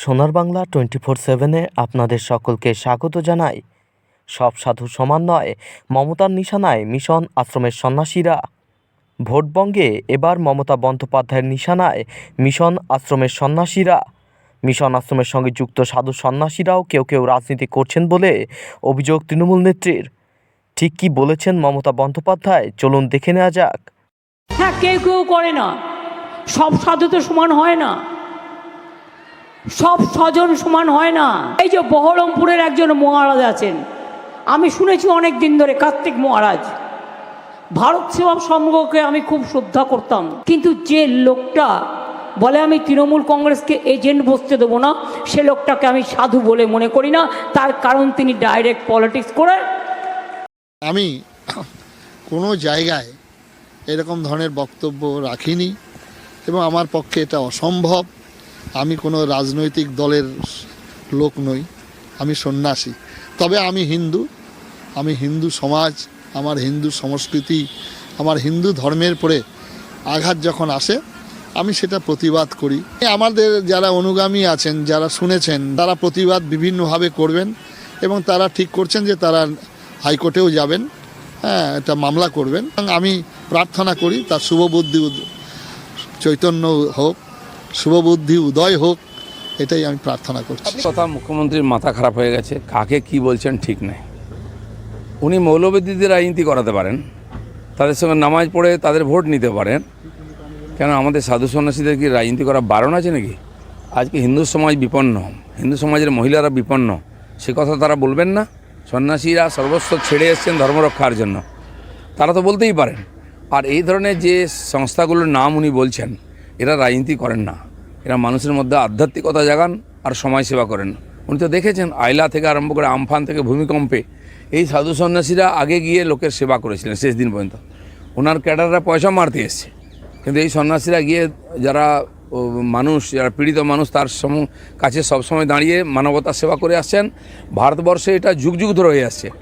সোনার Bangla twenty four সেভেনে আপনাদের সকলকে স্বাগত জানাই। সব সাধু সমান নয়, মমতার নিশানায় মিশন আশ্রমের সন্ন্যাসীরা। ভোটবঙ্গে এবার মমতা বন্দ্যোপাধ্যায়ের নিশানায় মিশন আশ্রমের সন্ন্যাসীরা। মিশন আশ্রমের সঙ্গে যুক্ত সাধু সন্ন্যাসীরাও কেউ কেউ রাজনীতি করছেন বলে অভিযোগ তৃণমূল নেত্রীর। ঠিক কি বলেছেন মমতা বন্দ্যোপাধ্যায়? চলুন দেখে নেওয়া যাক। হ্যাঁ কেউ কেউ করে না। সব সাধু তো সমান হয় না। সব স্বজন সমান হয় না। এই যে বহরমপুরের একজন মহারাজ আছেন, আমি শুনেছি অনেক দিন ধরে, কার্তিক মহারাজ। ভারত সেবা সংঘকে আমি খুব শ্রদ্ধা করতাম, কিন্তু যে লোকটা বলে আমি তৃণমূল কংগ্রেসকে এজেন্ট বসতে দেবো না, সে লোকটাকে আমি সাধু বলে মনে করি না, তার কারণ তিনি ডাইরেক্ট পলিটিক্স করে। আমি কোনো জায়গায় এরকম ধরনের বক্তব্য রাখিনি, এবং আমার পক্ষে এটা অসম্ভব। আমি কোনো রাজনৈতিক দলের লোক নই, আমি সন্ন্যাসী। তবে আমি হিন্দু আমি হিন্দু সমাজ, আমার হিন্দু সংস্কৃতি, আমার হিন্দু ধর্মের পরে আঘাত যখন আসে, আমি সেটা প্রতিবাদ করি। আমাদের যারা অনুগামী আছেন, যারা শুনেছেন, তারা প্রতিবাদ বিভিন্নভাবে করবেন এবং তারা ঠিক করছেন যে তারা হাইকোর্টেও যাবেন হ্যাঁ এটা মামলা করবেন। আমি প্রার্থনা করি, তার শুভবুদ্ধি চৈতন্য হোক শুভবুদ্ধি, উদয় হোক, এটাই আমি প্রার্থনা করছি। কথা মুখ্যমন্ত্রীর মাথা খারাপ হয়ে গেছে, কাকে কি বলছেন ঠিক নাই। উনি মৌলবাদীদের রাজনীতি করাতে পারেন, তাদের সঙ্গে নামাজ পড়ে তাদের ভোট নিতে পারেন, কেন আমাদের সাধু সন্ন্যাসীদের কি রাজনীতি করা বারণ আছে নাকি? আজকে হিন্দু সমাজ বিপন্ন, হিন্দু সমাজের মহিলারা বিপন্ন, সে কথা তারা বলবেন না? সন্ন্যাসীরা সর্বস্ব ছেড়ে এসছেন ধর্মরক্ষার জন্য। তারা তো বলতেই পারেন। আর এই ধরনের যে সংস্থাগুলোর নাম উনি বলছেন এরা রাজনীতি করেন না। এরা মানুষের মধ্যে আধ্যাত্মিকতা জাগান আর সমাজ সেবা করেন। উনি তো দেখেছেন, আইলা থেকে আরম্ভ করে আমফান থেকে ভূমিকম্পে এই সাধু সন্ন্যাসীরা আগে গিয়ে লোকের সেবা করেছিলেন শেষ দিন পর্যন্ত। ওনার ক্যাডাররা পয়সা মারতে এসছে। কিন্তু এই সন্ন্যাসীরা গিয়ে যারা মানুষ, যারা পীড়িত মানুষ, তার সম, কাছে সবসময় দাঁড়িয়ে মানবতার সেবা করে আসছেন। ভারতবর্ষে এটা যুগ যুগ ধরে হয়ে আসছে।